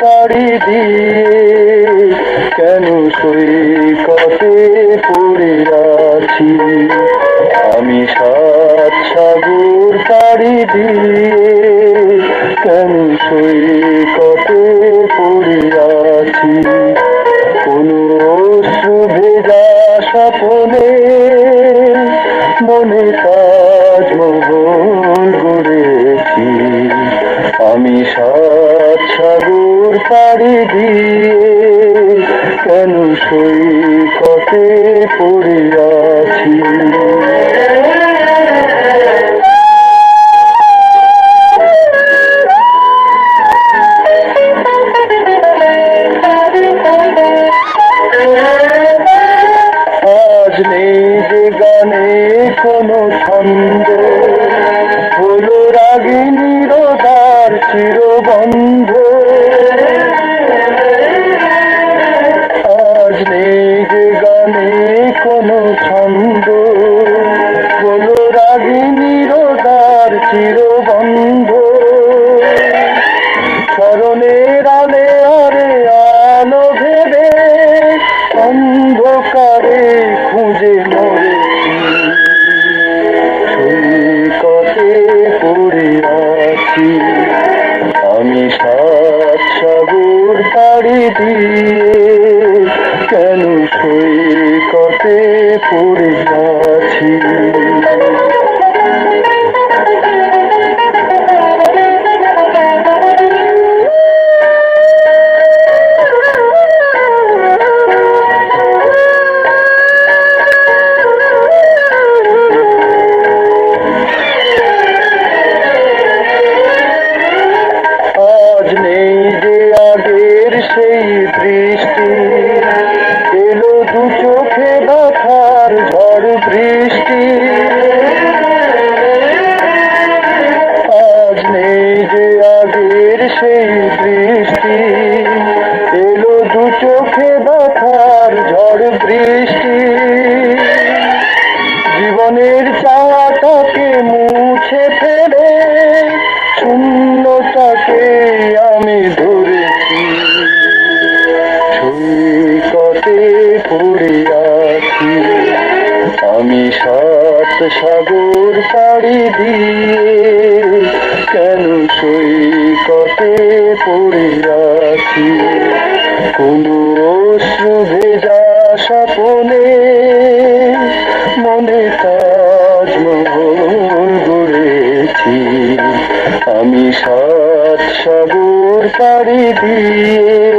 পাড়ি দিয়ে কেন সৈকতে পড়ে আছি? আমি সাত সাগর পাড়ি দিয়ে পাড়ি দিয়ে কেন সৈকতে পড়ে আছি আজ গানে কোনো ছন্দ। হলো রাগিনী আছি। আমি সব সবুর পাড়ি দিয়ে কেন সৈকতে পড়ে আছি বৃষ্টি আজ আগের সেই দৃষ্টি। এলো দু চোখে ব্যথার ঝড় বৃষ্টি। জীবনের চাওয়াটাকে মুছে ফেলে শূন্যটাকে আমি ধরেছি। সৈকতে পড়ে আছি সাগর পাড়ি দিয়ে কেন সৈকতে পড়ে আছি? কোন অশ্রু ভেজা স্বপনে মনে তাজমহল গড়েছি। আমি সাত সাগর পাড়ি দিয়ে